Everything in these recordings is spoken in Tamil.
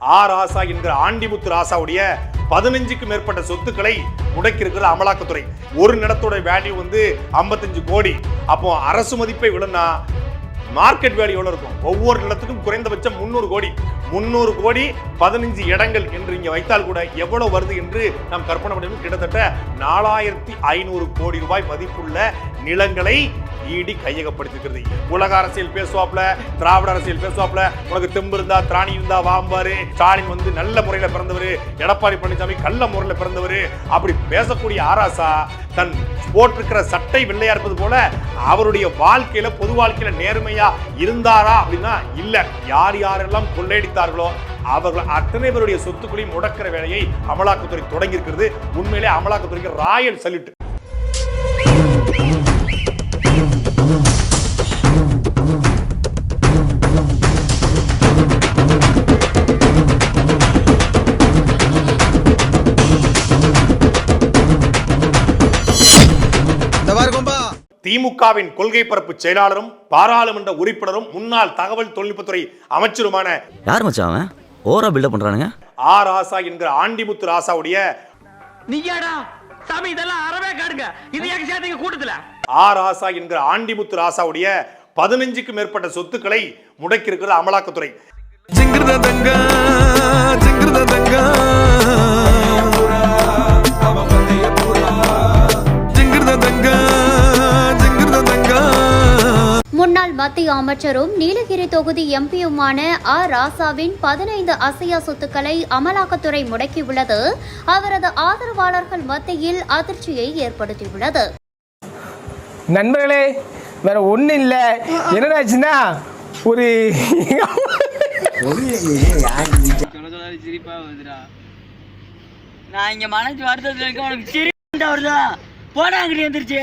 ஆர் ஆசா என்கிற ஆண்டிமுத்து ராசாவுடைய பதினஞ்சுக்கு மேற்பட்ட சொத்துக்களை முடக்கியிருக்கிற அமலாக்கத்துறை. ஒரு நிலத்தோட வேல்யூ வந்து 55 கோடி. அப்போ அரசு மதிப்பை விடனா மார்க்கெட் வேல்யூ எவ்வளோ இருக்கும்? ஒவ்வொரு நிலத்துக்கும் குறைந்தபட்சம் முந்நூறு கோடி. முந்நூறு கோடி பதினஞ்சு இடங்கள் என்று இங்கே வைத்தால் கூட எவ்வளோ வருது என்று நாம் கற்பனை பண்ணி கிட்டத்தட்ட நாலாயிரத்தி ஐநூறு கோடி ரூபாய் மதிப்புள்ள நிலங்களை ஈடி கையகப்படுத்திக்கிறது உலக அரசியல் பேசுவாப்ல திராவிட அரசியல் பேசுவாப்ல உனக்கு தெம்பு இருந்தா திராணி இருந்தா வாம்பாரு ஸ்டாலின் வந்து நல்ல முறையில் பிறந்தவர் எடப்பாடி பழனிசாமி கள்ள முறையில் பிறந்தவர் அப்படி பேசக்கூடிய ஆராசா தன் போட்டிருக்கிற சட்டை வெள்ளையா இருப்பது போல அவருடைய வாழ்க்கையில பொது வாழ்க்கையில நேர்மையா இருந்தாரா அப்படின்னா இல்ல. யார் யாரெல்லாம் கொள்ளையடித்தார்களோ அவர்கள் அத்தனை பேருடைய சொத்துக்களையும் முடக்கிற வேலையை அமலாக்கத்துறை தொடங்கி இருக்கிறது உண்மையிலே அமலாக்கத்துறைக்கு ராயல் சல்யூட். திமுகவின் கொள்கை பரப்பு செயலாளரும் பாராளுமன்ற உறுப்பினரும் முன்னாள் தகவல் தொழில்நுட்பத்துறை அமைச்சருமான யார் மச்சான் அவன்? ஓவரா பில்டப் பண்றானுங்க. ஆர் ஆசா என்கிற ஆண்டிமுத்து ராசாவுடைய நீயாடா சாமி இதெல்லாம் அறவே காடுங்க. இது எங்க சேர்த்தீங்க கூட்டத்துல? ஆர் ஆசா என்கிற ஆண்டிமுத்து ராசாவுடைய பதினஞ்சுக்கு மேற்பட்ட சொத்துக்களை முடக்கியிருக்கிறது அமலாக்கத்துறை. அமைச்சரும் நீலகிரி தொகுதி எம்பியுமான ஆ. ராசாவின் பதினைந்து அசையா சொத்துக்களை அமலாக்கத்துறை முடக்கியுள்ளது. அவரது ஆதரவாளர்கள் மத்தியில் அதிர்ச்சியை ஏற்படுத்தியுள்ளது. நண்பர்களே வேற ஒன்றும் இல்லை. என்னடாச்சுன்னா ஒரு நான் இங்க மனசு வருத்தத்துல இருக்க உனக்கு சிரிப்பு வருதா? எந்திரிச்சு.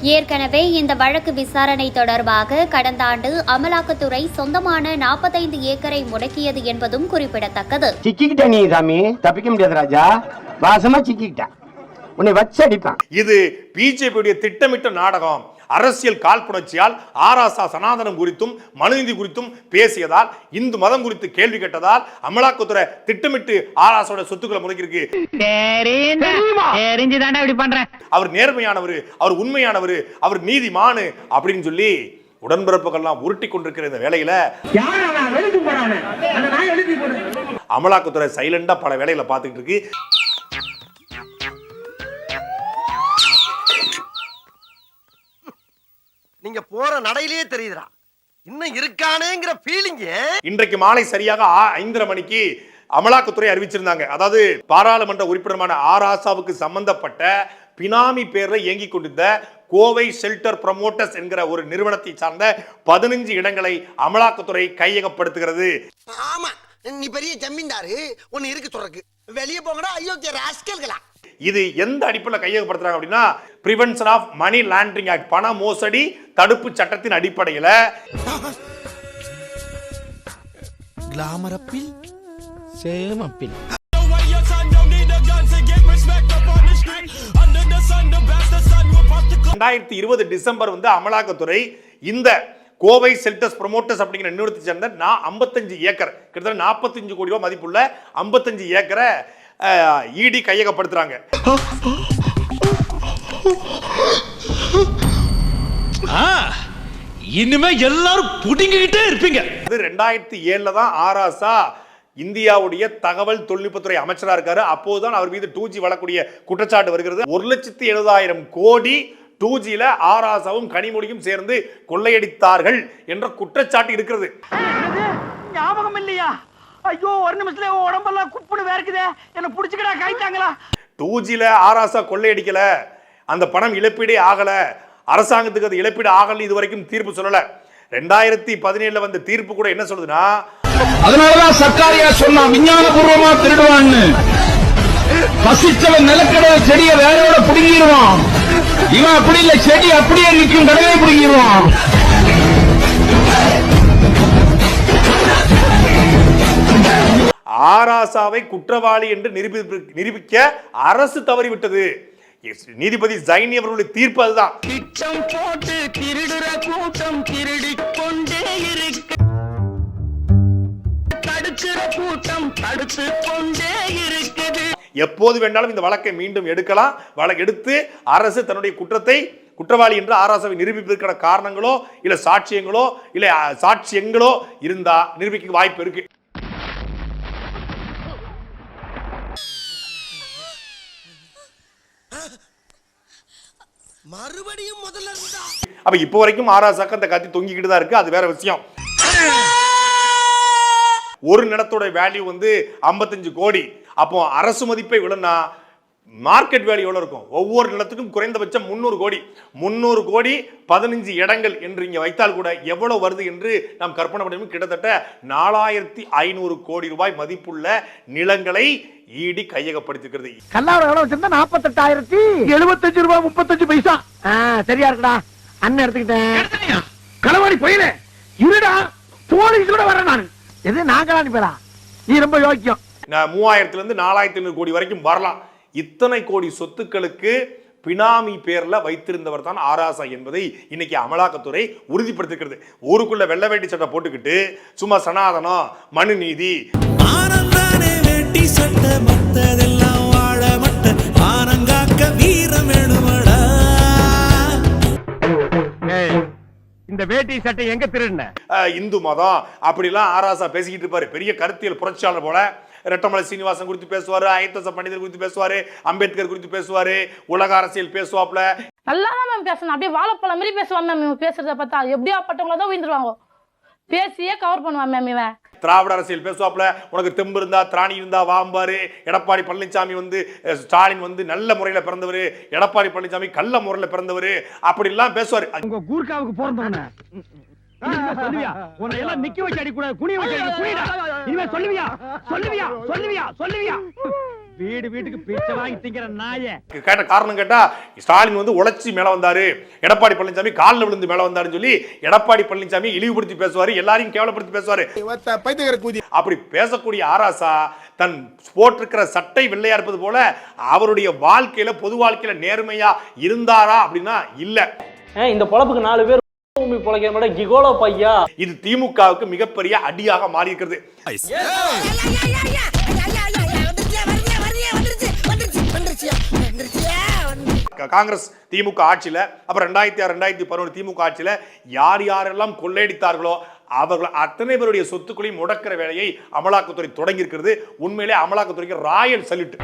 ஏற்கனவே இந்த வழக்கு விசாரணை தொடர்பாக கடந்த ஆண்டு அமலாக்கத்துறை சொந்தமான நாற்பத்தைந்து ஏக்கரை முடக்கியது என்பதும் குறிப்பிடத்தக்கது. சிக்கிக்கிட்ட நீ சாமி. தப்பிக்க முடியாது ராஜா. வாசமா சிக்கிக்கிட்ட. உன்னை வச்சு அடிப்பான். இது பிஜேபியுடைய திட்டமிட்ட நாடகம். அரசியல் காழ்ப்புணர்ச்சியால் ஆராசா சனாதனம் குறித்தும் மனுநீதி குறித்தும் பேசியதால் இந்து மதம் குறித்து கேள்வி கேட்டதால் அமலாக்கத்துறை திட்டமிட்டு ஆராசாவோட சொத்துக்களை பண்றேன் அவர் நேர்மையானவர் அவர் உண்மையானவர் அவர் நீதிமானு அப்படின்னு சொல்லி உடன்பிறப்புகள்லாம் உருட்டி கொண்டிருக்கிற இந்த வேலையில அமலாக்கத்துறை சைலண்டா பல வேலைகளை பார்த்துக்கிட்டு இருக்கு. நீங்க போற நடையிலேயே தெரியுதுடா. இன்னும் இருக்கானேங்கிற ஃபீலிங் இன்றைக்கு மாலை சரியாக ஐந்தரை மணிக்கு அமலாக்கத்துறை அறிவிச்சிருந்தாங்க. அதாவது பாராளுமன்ற உறுப்பினருமான ஆர். ஆசாவுக்கு சம்பந்தப்பட்ட பினாமி பேர்ல இயங்கிக் கொண்டிருந்த கோவை ஷெல்டர் ப்ரமோட்டர்ஸ் என்கிற ஒரு நிறுவனத்தை சார்ந்த பதினஞ்சு இடங்களை அமலாக்கத்துறை கையகப்படுத்துகிறது. ஆமா நீ பெரிய ஜமீன்தாரு. ஒன்னு இருக்கு சொல்றக்கு வெளியே போங்கடா. அயோக்கிய ராஸ்கல்களா இது எந்த அடிப்படையில் கையகப்படுத்துறாங்க அப்படின்னா prevention of money laundering act பண மோசடி தடுப்பு சட்டத்தின் அடிப்படையில். கிளாமரப்பில் சேமப்பில் ரெண்டாயிரத்தி இருபது டிசம்பர் வந்து அமலாக்கத்துறை இந்த கோவை செல்டஸ் ப்ரொமோட்டர்ஸ் அப்படிங்கிற நிறுவனத்தை சேர்ந்த நான் ஐம்பத்தஞ்சு ஏக்கர் கிட்டத்தட்ட நாற்பத்தஞ்சு கோடி ரூபாய் மதிப்புள்ள ஐம்பத்தஞ்சு ஏக்கரை இடி கையகப்படுத்துறாங்க. இனிமே எல்லாரும் புடிங்கிக்கிட்டே இருப்பீங்க. அது ரெண்டாயிரத்தி ஏழுல தான் ஆராசா இந்தியாவுடைய தகவல் தொழில்நுட்பத்துறை அமைச்சரா இருக்காரு. அப்போதுதான் அவர் மீது டூ ஜி வளக்கூடிய குற்றச்சாட்டு வருகிறது. ஒரு லட்சத்தி எழுபதாயிரம் கோடி டூ ஜில ஆராசாவும் கனிமொழியும் சேர்ந்து கொள்ளையடித்தார்கள் என்ற குற்றச்சாட்டு இருக்கிறது. ஞாபகம் இல்லையா? ஐயோ ஒரு நிமிஷத்துல உடம்பெல்லாம் குப்புன்னு வேர்க்குதே. என்ன புடிச்சுக்கடா கைத்தாங்களா டூ ஜில ஆராசா கொள்ளையடிக்கல. அந்த பணம் இழப்பீடே ஆகல. அரசாங்கத்துக்கு அது இழப்பீடு ஆகல இது வரைக்கும் தீர்ப்பு சொல்லல. ரெண்டாயிரத்தி பதினேழுல வந்த தீர்ப்பு கூட என்ன சொல்லுதுன்னா அதனாலதான் சர்க்காரியா சொன்னா விஞ்ஞானபூர்வமா திருடுவான்னு. பசிச்சவன் நிலக்கடலை செடியை வேரோட புடுங்கிடுவான். இவன் அப்படி இல்ல செடி அப்படியே நிற்கும் கடலை புடுங்கிடுவான். ஆராசாவை குற்றவாளி என்று நிரூபிப்ப- நிரூபிக்க அரசு தவறிவிட்டது. நீதிபதி ஜைனி அவர்களுடைய தீர்ப்பு அதுதான். திட்டம் போட்டு திருடுற கூட்டம் திருடிக் கொண்டே இருக்கு. தடுக்கிற கூட்டம் தடுத்து கொண்டே இருக்குது. எப்போது வேண்டாலும் இந்த வழக்கை மீண்டும் எடுக்கலாம். வழக்கு எடுத்து அரசு தன்னுடைய குற்றத்தை குற்றவாளி என்று ஆராசாவை நிரூபிப்பதற்கான காரணங்களோ இல்ல சாட்சியங்களோ இல்ல சாட்சியங்களோ இருந்தா நிரூபிக்க வாய்ப்பு இருக்கு. மறுபடியும் முதல்ல இருந்தா? அப்ப இப்போ வரைக்கும் ஆராசாக்கு அந்த கத்தி தொங்கிக்கிட்டு தான் இருக்கு. அது வேற விஷயம். ஒரு நிலத்தோட வேல்யூ வந்து 55 கோடி. அப்போ அரசு மதிப்பை விழுனா மார்க்கெட் வேல்யூ எவ்வளவு இருக்கும்? ஒவ்வொரு நிலத்துக்கும் குறைந்தபட்சம் முந்நூறு கோடி. முந்நூறு கோடி பதினஞ்சு இடங்கள் என்று இங்க வைத்தால் கூட எவ்வளவு வருது என்று நாம் கற்பனை பண்ணி கிட்டத்தட்ட நாலாயிரத்தி ஐநூறு கோடி ரூபாய் மதிப்புள்ள நிலங்களை ஈடி கையகப்படுத்திருக்கிறது. கல்லாவோட இடம் வச்சிருந்தா நாற்பத்தெட்டாயிரத்தி எழுபத்தஞ்சு ரூபாய் முப்பத்தஞ்சு பைசா. ஆ, சரியா இருக்குடா. அண்ணன் எடுத்துக்கிட்டேன். களவாணி போயில. இருடா போலீஸ் கூட வரேன் நான். எது நாங்களா பேரா நீ ரொம்ப யோக்கியம். நான் மூவாயிரத்துல இருந்து நாலாயிரத்தி ஐநூறு கோடி வரைக்கும் வரலாம். இத்தனை கோடி சொத்துக்களுக்கு பினாமி பேர்ல வைத்திருந்தவர் தான் ஆராசா என்பதை இன்னைக்கு அமலாக்கத்துறை உறுதிப்படுத்திருக்கிறது. ஊருக்குள்ள வெள்ள வேட்டி சட்டை போட்டுக்கிட்டு சும்மா சனாதனம் மனு நீதி ஆனந்தானே வேட்டி இந்த வேட்டி சட்டை எங்க திருடின? இந்து மதம். அப்படிலாம் ஆராசா பேசிக்கிட்டு இருப்பாரு. பெரிய கருத்தியல் புரட்சியாளர் போல. ரெட்டமலை சீனிவாசன் குறித்து பேசுவாரு ஐத்தச பண்டிதர் குறித்து பேசுவாரு அம்பேத்கர் குறித்து பேசுவாரு உலக அரசியல் பேசுவாப்ல நல்லா தான் மேம் பேசணும். அப்படியே வாழைப்பழம் மாதிரி பேசுவான் மேம் பேசுறத பார்த்தா. எப்படியா பட்டவங்கள தான் உயிர்ந்துருவாங்க. பேசியே கவர் பண்ணுவான் மேம் இவன். திராவிட அரசியல் பேசுவாப்ல உனக்கு தெம்பு இருந்தா திராணி இருந்தா வாம்பாரு எடப்பாடி பழனிசாமி வந்து ஸ்டாலின் வந்து நல்ல முறையில பிறந்தவர். எடப்பாடி பழனிசாமி கள்ள முறையில பிறந்தவர். அப்படிலாம் பேசுவாரு. உங்க கூர்க்காவுக்கு பிறந்தவன. சொல்லுவியா? உன்னை எல்லாம் நிக்க வச்சு அடிக்கூடாது குனிய வச்சு சொல்லுவியா? சொல்லுவியா? சொல்லுவியா? சொல்லுவியா? வீடு வீட்டுக்கு பிச்சை வாங்கி திங்கிற நாயே. கேட்ட காரணம் கேட்டா ஸ்டாலின் வந்து உழைச்சி மேல வந்தாரு. எடப்பாடி பழனிசாமி காலில் விழுந்து மேல வந்தாருன்னு சொல்லி எடப்பாடி பழனிசாமி இழிவுபடுத்தி பேசுவாரு எல்லாரையும் கேவலப்படுத்தி பேசுவாரு. அப்படி பேசக்கூடிய ஆராசா தன் போட்டிருக்கிற சட்டை வெள்ளையா இருப்பது போல அவருடைய வாழ்க்கையில பொது வாழ்க்கையில நேர்மையா இருந்தாரா அப்படின்னா இல்ல. இந்த பொழப்புக்கு நாலு பேர் பொழைக்கிற மாதிரி கிகோலோ பையா? இது திமுகவுக்கு மிகப்பெரிய அடியாக மாறி இருக்கிறது காங்கிரஸ் திமுக ஆட்சியில அப்புறம் ரெண்டாயிரத்தி ஆறு ரெண்டாயிரத்தி பதினொன்று திமுக ஆட்சியில யார் யாரெல்லாம் கொள்ளையடித்தார்களோ அவர்கள் அத்தனை பேருடைய சொத்துக்களையும் முடக்கிற வேலையை அமலாக்கத்துறை தொடங்கி இருக்கிறது உண்மையிலே அமலாக்கத்துறைக்கு ராயல் சல்யூட்.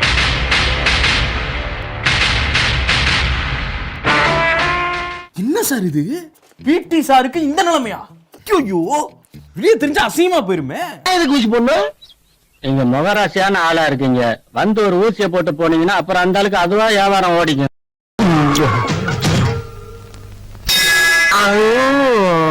என்ன சார் இது? பிடி சாருக்கு இந்த நிலைமையா? ஐயோ வெளியே தெரிஞ்சா அசிங்கமா போயிருமே. எதுக்கு ஊசி பொண்ணு நீங்க முகராசியான ஆளா இருக்கீங்க. வந்து ஒரு ஊசியை போட்டு போனீங்கன்னா அப்புறம் அந்த ஆளுக்கு அதுவா வியாபாரம் ஓடிக்கும். అయ్యో.